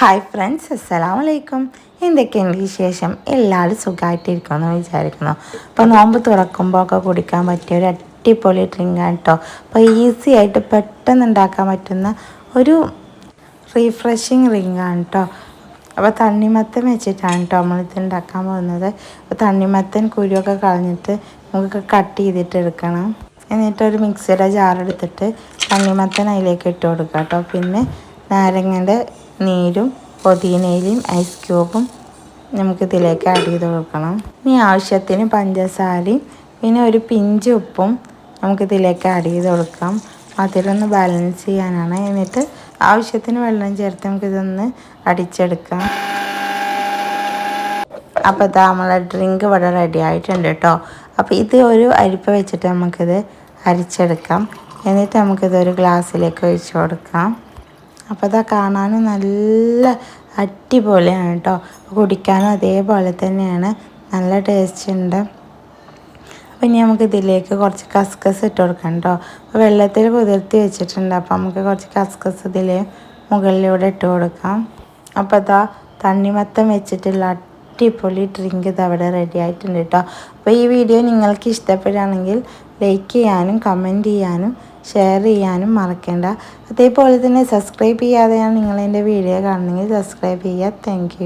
Hi friends അസ്സലാം വലൈക്കും എന്തൊക്കെയുണ്ട് വിശേഷം? എല്ലാവരും സുഖമായിട്ടിരിക്കുമെന്ന് വിചാരിക്കുന്നു. അപ്പോൾ നോമ്പ് തുറക്കുമ്പോൾ ഒക്കെ കുടിക്കാൻ പറ്റിയ ഒരു അടിപൊളി ഡ്രിങ്കാണ് കേട്ടോ അപ്പോൾ ഈസി ആയിട്ട് പെട്ടെന്ന് ഉണ്ടാക്കാൻ പറ്റുന്ന ഒരു റീഫ്രഷിങ് റിങ്ങാണ് കേട്ടോ അപ്പോൾ തണ്ണിമത്തൻ വെച്ചിട്ടാണ് കേട്ടോ നമ്മളിത് ഉണ്ടാക്കാൻ പോകുന്നത്. അപ്പോൾ തണ്ണിമത്തൻ കുരുവൊക്കെ കളഞ്ഞിട്ട് നമുക്ക് കട്ട് ചെയ്തിട്ട് എടുക്കണം എന്നിട്ട് ഒരു മിക്സിയുടെ ജാറെടുത്തിട്ട് തണ്ണിമത്തൻ അതിലേക്ക് ഇട്ട് കൊടുക്കാം കേട്ടോ പിന്നെ നാരങ്ങന്റെ നീരും പുതിനയിലും ഐസ് ക്യൂബും നമുക്ക് ഇതിലേക്ക് ആഡ് ചെയ്ത് കൊടുക്കണം. ഇനി ആവശ്യത്തിന് പഞ്ചസാരയും പിന്നെ ഒരു പിഞ്ച് ഉപ്പും നമുക്ക് ഇതിലേക്ക് ആഡ് ചെയ്ത് കൊടുക്കാം. അതിലൊന്ന് ബാലൻസ് ചെയ്യാനാണ്. എന്നിട്ട് ആവശ്യത്തിന് വെള്ളം ചേർത്ത് നമുക്കിതൊന്ന് അടിച്ചെടുക്കാം. അപ്പോൾ ഇതാ നമ്മളെ ഡ്രിങ്ക് ഇവിടെ റെഡി ആയിട്ടുണ്ട് കേട്ടോ. അപ്പോൾ ഇത് ഒരു അരിപ്പ വെച്ചിട്ട് നമുക്കിത് അരിച്ചെടുക്കാം. എന്നിട്ട് നമുക്കിതൊരു ഗ്ലാസ്സിലേക്ക് ഒഴിച്ചു കൊടുക്കാം. അപ്പോൾ അതാ കാണാനും നല്ല അടിപൊളിയാണ് കേട്ടോ കുടിക്കാനും അതേപോലെ തന്നെയാണ്. നല്ല ടേസ്റ്റ് ഉണ്ട് അപ്പോൾ ഇനി നമുക്ക് ഇതിലേക്ക് കുറച്ച് കസ്കസ് ഇട്ട് കൊടുക്കാം കേട്ടോ അപ്പോൾ വെള്ളത്തിൽ കുതിർത്തി വെച്ചിട്ടുണ്ട്. അപ്പോൾ നമുക്ക് കുറച്ച് കസ്കസ് ഇതിൽ മുകളിലൂടെ ഇട്ട് കൊടുക്കാം. അപ്പോൾ അതാ തണ്ണിമത്തം വെച്ചിട്ടുള്ള അടിപൊളി ഡ്രിങ്ക് ഇത് അവിടെ റെഡി ആയിട്ടുണ്ട് കേട്ടോ അപ്പോൾ ഈ വീഡിയോ നിങ്ങൾക്ക് ഇഷ്ടപ്പെടുകയാണെങ്കിൽ ലൈക്ക് ചെയ്യാനും കമന്റ് ചെയ്യാനും ഷെയർ ചെയ്യാനും മറക്കേണ്ട. അതേപോലെ തന്നെ സബ്സ്ക്രൈബ് ചെയ്യാതെയാണ് നിങ്ങൾ എന്റെ വീഡിയോ കാണണമെങ്കിൽ സബ്സ്ക്രൈബ് ചെയ്യുക. താങ്ക്